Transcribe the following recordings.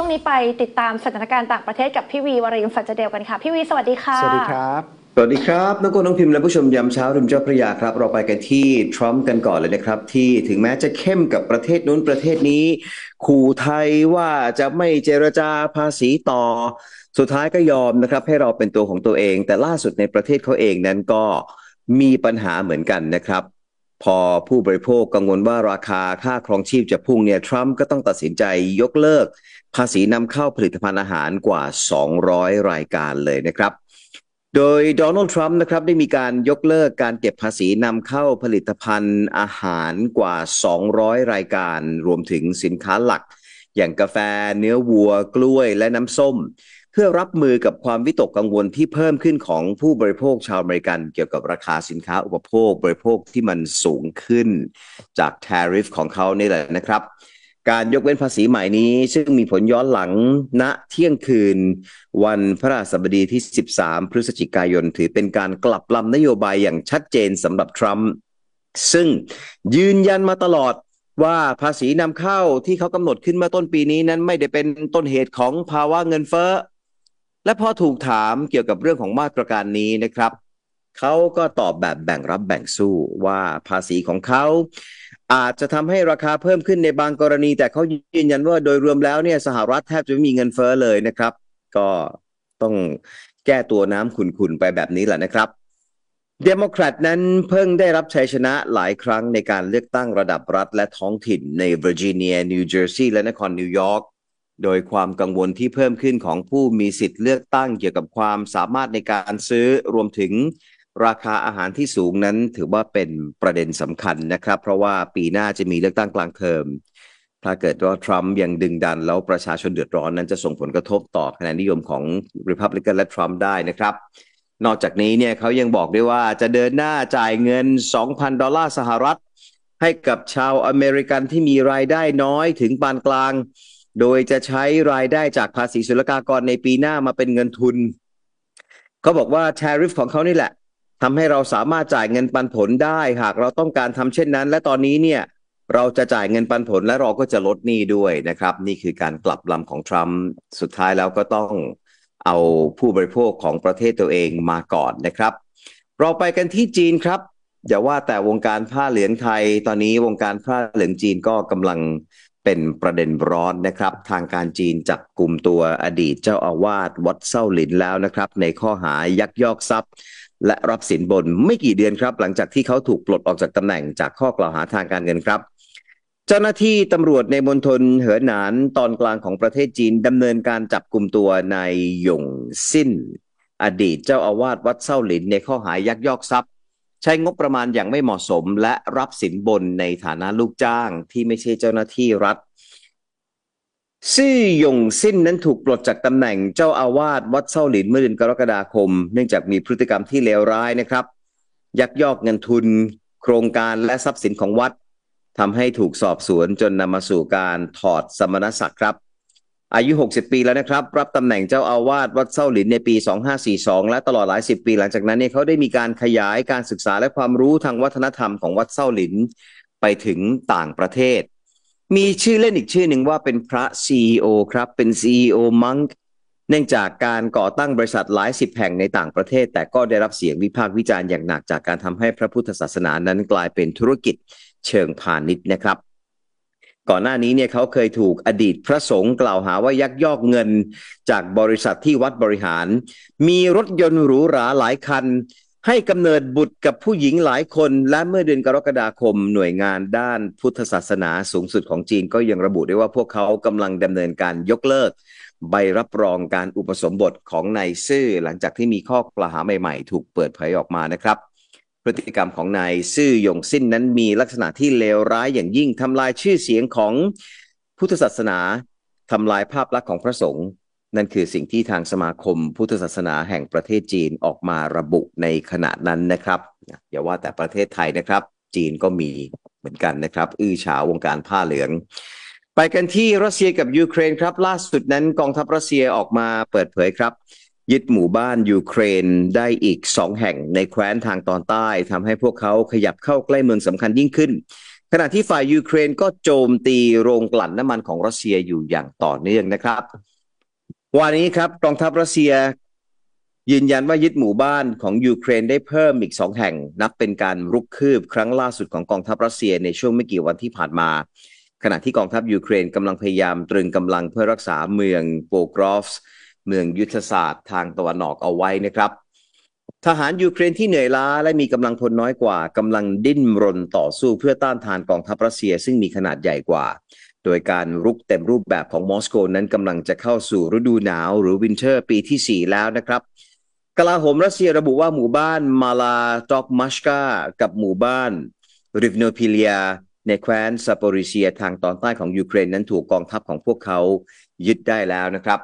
ช่วงนี้ไปติดตามสถานการณ์ต่างประเทศกับพี่วีวรินทร์สัจเดลกันค่ะ พี่วีสวัสดีค่ะ สวัสดีครับสวัสดีครับน้องโกน้องพิมพ์และผู้ชมยามเช้าริมเจ้าพระยาครับ เราไปกันที่ทรัมป์กันก่อนเลยนะครับ ที่ถึงแม้จะเข้มกับประเทศนู้นประเทศนี้ ขู่ไทยว่าจะไม่เจรจาภาษีต่อ สุดท้ายก็ยอมนะครับ ให้เราเป็นตัวของตัวเอง แต่ล่าสุดในประเทศเขาเองนั้นก็มีปัญหาเหมือนกันนะครับ พอผู้บริโภคกังวลว่าราคาค่าครองชีพจะพุ่งเนี่ยทรัมป์ก็ต้องตัดสินใจยกเลิก ภาษีนำเข้าผลิตภัณฑ์อาหารกว่า 200 รายการเลยนะครับ โดยโดนัลด์ทรัมป์นะครับได้มีการยกเลิกการเก็บภาษีนำเข้าผลิตภัณฑ์อาหารกว่า 200 รายการ รวมถึงสินค้าหลัก อย่างกาแฟ เนื้อวัว กล้วยและน้ำส้ม พื่อรับมือกับความวิตกกังวลที่เพิ่มขึ้นของผู้บริโภคชาวอเมริกันเกี่ยวกับราคาสินค้าอุปโภคบริโภคที่มันสูงขึ้นจาก tariff ของเขานี่แหละนะครับ การยกเว้นภาษีใหม่นี้ ซึ่งมีผลย้อนหลังณเที่ยงคืน วันพระราชบดีที่ 13 พฤศจิกายนถือเป็นการกลับลำนโยบายอย่างชัดเจนสำหรับทรัมป์ซึ่งยืนยันมาตลอดว่าภาษีนำเข้าที่เขากำหนดขึ้นเมื่อต้นปีนี้นั้นไม่ได้เป็นต้นเหตุของภาวะเงินเฟ้อ และพอถูกถามเกี่ยวกับเรื่องของมาตรการนี้นะครับเขาก็ตอบแบบแบ่งรับแบ่งสู้ว่าภาษีของเขาอาจจะทำให้ราคาเพิ่มขึ้นในบางกรณี แต่เขายืนยันว่าโดยรวมแล้วเนี่ยสหรัฐแทบจะไม่มีเงินเฟ้อเลยนะครับ ก็ต้องแก้ตัวน้ำขุ่นๆไปแบบนี้แหละนะครับเดโมแครตนั้นเพิ่งได้รับชัยชนะหลายครั้งในการเลือกตั้งระดับรัฐและท้องถิ่นในเวอร์จิเนียนิวเจอร์ซีย์และนครนิวยอร์ก โดยความกังวลที่เพิ่มขึ้นของผู้มีสิทธิ์เลือกตั้งเกี่ยวกับความสามารถในการซื้อรวมถึงราคาอาหารที่สูงนั้นถือว่าเป็นประเด็นสำคัญนะครับ เพราะว่าปีหน้าจะมีเลือกตั้งกลางเทอม ถ้าเกิดว่าทรัมป์ยังดึงดันแล้วประชาชนเดือดร้อนนั้นจะส่งผลกระทบต่อคะแนนนิยมของ Republican และทรัมป์ได้นะครับ นอกจากนี้เนี่ยเขายังบอกด้วยว่าจะเดินหน้าจ่ายเงิน 2,000 ดอลลาร์สหรัฐ ให้กับชาวอเมริกันที่มีรายได้น้อยถึงปานกลาง โดยจะใช้รายได้จากภาษีศุลกากรในปีหน้ามาเป็นเงินทุนเขาบอกว่า tariff ของเขานี่แหละทำให้เราสามารถจ่ายเงินปันผลได้ หากเราต้องการทำเช่นนั้น และตอนนี้เนี่ยเราจะจ่ายเงินปันผลและเราก็จะลดหนี้ด้วยนะครับ นี่คือการกลับลำของทรัมป์สุดท้ายแล้วก็ต้องเอาผู้บริโภคของประเทศตัวเองมาก่อนนะครับ เราไปกันที่จีนครับอย่าว่าแต่วงการผ้าเหลืองไทย ตอนนี้วงการผ้าเหลืองจีนก็กำลัง เป็นประเด็นร้อนนะครับ ทางการจีนจับกลุ่มตัวอดีตเจ้าอาวาสวัดเส้าหลินแล้วนะครับ ในข้อหายักยอกทรัพย์ และรับสินบนไม่กี่เดือนครับ หลังจากที่เขาถูกปลดออกจากตำแหน่งจากข้อกล่าวหาทางการเงินครับเจ้าหน้าที่ตำรวจในมณฑลเหอหนานตอนกลางของประเทศจีนดำเนินการจับกลุ่มตัวนายหยงสิ้น อดีตเจ้าอาวาสวัดเส้าหลินในข้อหายักยอกทรัพย์ ใช้งบประมาณอย่างไม่เหมาะสม และรับสินบนในฐานะลูกจ้างที่ไม่ใช่เจ้าหน้าที่รัฐซื่อหยงสิ้นนั้นถูกปลดจากตำแหน่งเจ้าอาวาสวัดเสาหลินเมื่อเดือนกรกฎาคม เนื่องจากมีพฤติกรรมที่เลวร้ายนะครับ ยักยอกเงินทุน โครงการและทรัพย์สินของวัดทำให้ถูกสอบสวนจนนำมาสู่การถอดสมณศักดิ์ครับ อายุ 60 ปีแล้วนะครับ รับตำแหน่งเจ้าอาวาสวัดเส้าหลินในปี 2542 และตลอดหลายสิบปีหลังจากนั้นเนี่ยเขาได้มีการขยายการศึกษาและความรู้ทางวัฒนธรรมของวัดเส้าหลินไปถึงต่างประเทศ มีชื่อเล่นอีกชื่อหนึ่งว่าเป็นพระ CEO ครับเป็น CEO มังเนื่องจากการก่อตั้งบริษัทหลายสิบแห่งในต่างประเทศ แต่ก็ได้รับเสียงวิพากษ์วิจารณ์อย่างหนักจากการทำให้พระพุทธศาสนานั้นกลายเป็นธุรกิจเชิงพาณิชย์นะครับ ก่อนหน้านี้เนี่ยเขาเคยถูกอดีตพระสงฆ์กล่าวหาว่ายักยอกเงินจากบริษัทที่วัดบริหาร มีรถยนต์หรูหราหลายคัน ให้กำเนิดบุตรกับผู้หญิงหลายคน และเมื่อเดือนกรกฎาคมหน่วยงานด้านพุทธศาสนาสูงสุดของจีนก็ยังระบุได้ว่าพวกเขากำลังดำเนินการยกเลิก ใบรับรองการอุปสมบทของนายซื่อหลังจากที่มีข้อกล่าวหาใหม่ๆ ถูกเปิดเผยออกมานะครับ พฤติกรรมของนายซื่อหยงสิ้นนั้นมีลักษณะที่เลวร้ายอย่างยิ่งทำลายชื่อเสียงของพุทธศาสนาทำลายภาพลักษณ์ของพระสงฆ์นั่นคือสิ่งที่ทางสมาคมพุทธศาสนาแห่งประเทศจีนออกมาระบุในขณะนั้นนะครับ อย่าว่าแต่ประเทศไทยนะครับ จีนก็มีเหมือนกันนะครับ อื้อฉาวงการผ้าเหลือง ไปกันที่รัสเซียกับยูเครนครับ ล่าสุดนั้นกองทัพรัสเซียออกมาเปิดเผยครับ ยึดหมู่บ้านยูเครนได้อีกสองแห่งในแคว้นทางตอนใต้ทำให้พวกเขาขยับเข้าใกล้เมืองสำคัญยิ่งขึ้น ขณะที่ฝ่ายยูเครนก็โจมตีโรงกลั่นน้ำมันของรัสเซียอยู่อย่างต่อเนื่องนะครับ วันนี้ครับกองทัพรัสเซีย ยืนยันว่ายึดหมู่บ้านของยูเครนได้เพิ่มอีกสองแห่ง นับเป็นการรุกคืบครั้งล่าสุดของกองทัพรัสเซียในช่วงไม่กี่วันที่ผ่านมาขณะที่กองทัพยูเครนกำลังพยายามตรึงกำลังเพื่อรักษาเมืองโปกรอฟส์ เมืองยุทธศาสตร์ทางตะวันออกเอาไว้นะครับ ทหารยูเครนที่เหนื่อยล้าและมีกำลังพลน้อยกว่ากำลังดิ้นรนต่อสู้เพื่อต้านทานกองทัพรัสเซียซึ่งมีขนาดใหญ่กว่า โดยการรุกเต็มรูปแบบของมอสโกนั้นกำลังจะเข้าสู่ฤดูหนาวหรือวินเทอร์ปีที่ 4 แล้วนะครับกลาโหมรัสเซียระบุว่าหมู่บ้านมาลาตอกมัชกากับหมู่บ้านริวโนพิเลีย ในแคว้นซาโปริเซียทางตอนใต้ของยูเครนนั้นถูกกองทัพของพวกเขายึดได้แล้วนะครับ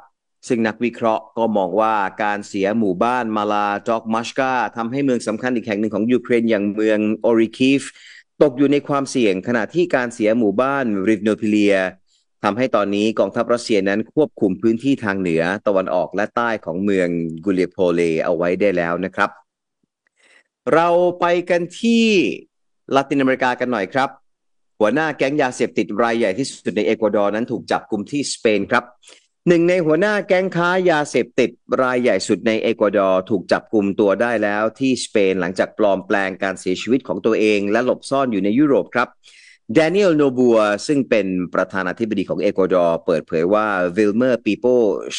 ซึ่งนักวิเคราะห์ก็มองว่าการเสียหมู่บ้านมาลาจอกมัชกาทำให้เมืองสำคัญอีกแห่งหนึ่งของยูเครนอย่างเมืองโอริคิฟตกอยู่ในความเสี่ยงขณะที่การเสียหมู่บ้านริวโนพิเลียทำให้ตอนนี้กองทัพรัสเซียนั้นควบคุมพื้นที่ทางเหนือตะวันออกและใต้ของเมืองกุเลโพเลเอาไว้ได้แล้วนะครับ เราไปกันที่ลาตินอเมริกากันหน่อยครับ หัวหน้าแก๊งยาเสพติดรายใหญ่ที่สุดในเอกวาดอร์นั้นถูกจับกลุ่มที่สเปนครับ หนึ่งในหัวหน้าแก๊งค้ายาเสพติดรายใหญ่สุดในเอกวาดอร์ถูกจับกลุ่มตัวได้แล้วที่สเปนหลังจากปลอมแปลงการเสียชีวิตของตัวเอง และหลบซ่อนอยู่ในยุโรปครับแดเนียลโนบัวซึ่งเป็นประธานาธิบดีของเอกวาดอร์เปิดเผยว่าวิลเมอร์ปีโป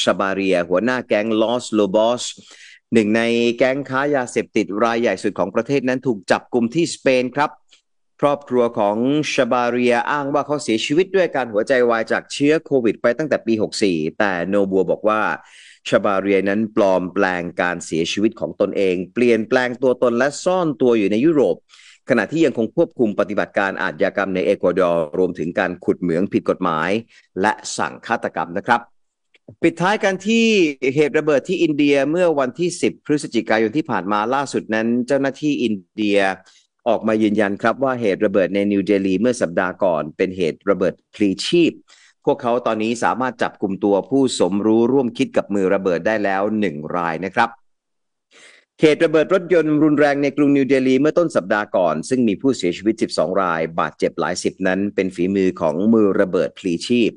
ชาบาเรีย หัวหน้าแก๊งลอสโลบอสหนึ่งในแก๊งค้ายาเสพติดรายใหญ่สุดของประเทศนั้นถูกจับกลุ่มที่สเปนครับ ครอบครัวของชาบาเรียอ้างว่าเขาเสียชีวิตด้วยการหัวใจวายจากเชื้อโควิดไปตั้งแต่ปี 64 แต่โนบัวบอกว่าชาบาเรียนั้นปลอมแปลงการเสียชีวิตของตนเอง เปลี่ยนแปลงตัวตนและซ่อนตัวอยู่ในยุโรป ขณะที่ยังคงควบคุมปฏิบัติการอาชญากรรมในเอกวาดอร์รวมถึงการขุดเหมืองผิดกฎหมาย และสั่งฆาตกรรมนะครับ ปิดท้ายกันที่เหตุระเบิดที่อินเดียเมื่อวันที่ 10 พฤศจิกายนที่ผ่านมาล่าสุดนั้น เจ้าหน้าที่อินเดีย ออกมายืนยันครับว่าเหตุระเบิดในนิวเดลีเมื่อสัปดาห์ก่อน เป็นเหตุระเบิดพลีชีพ พวกเขาตอนนี้สามารถจับกลุ่มตัวผู้สมรู้ร่วมคิดกับมือระเบิดได้แล้วหนึ่งรายนะครับเหตุระเบิดรถยนต์รุนแรงในกรุงนิวเดลีเมื่อต้นสัปดาห์ก่อน ซึ่งมีผู้เสียชีวิต 12 ราย บาดเจ็บหลายสิบนั้น เป็นฝีมือของมือระเบิดพลีชีพ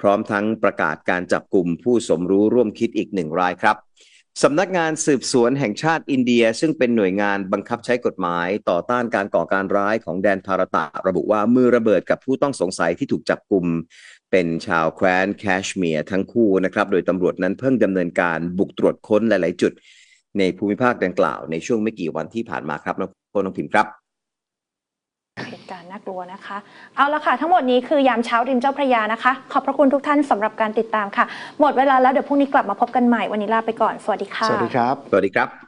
พร้อมทั้งประกาศการจับกลุ่มผู้สมรู้ร่วมคิดอีกหนึ่งรายครับ สำนักงานสืบสวนแห่งชาติอินเดีย ซึ่งเป็นหน่วยงานบังคับใช้กฎหมาย ต่อต้านการก่อการร้ายของแดนภารตะระบุว่ามือระเบิดกับผู้ต้องสงสัยที่ถูกจับกลุ่มเป็นชาวแคว้นแคชเมียร์ทั้งคู่นะครับ โดยตำรวจนั้นเพิ่งดำเนินการบุกตรวจค้นหลาย ๆ จุด ในภูมิภาคดังกล่าวในช่วงไม่กี่วันที่ผ่านมาครับน้องพลน้องพิมพ์ครับ น่ากลัวนะคะ เอาละค่ะ ทั้งหมดนี้คือยามเช้าริมเจ้าพระยานะคะ ขอบพระคุณทุกท่านสำหรับการติดตามค่ะ หมดเวลาแล้วเดี๋ยวพรุ่งนี้กลับมาพบกันใหม่วันนี้ลาไปก่อนสวัสดีค่ะสวัสดีครับสวัสดีครับ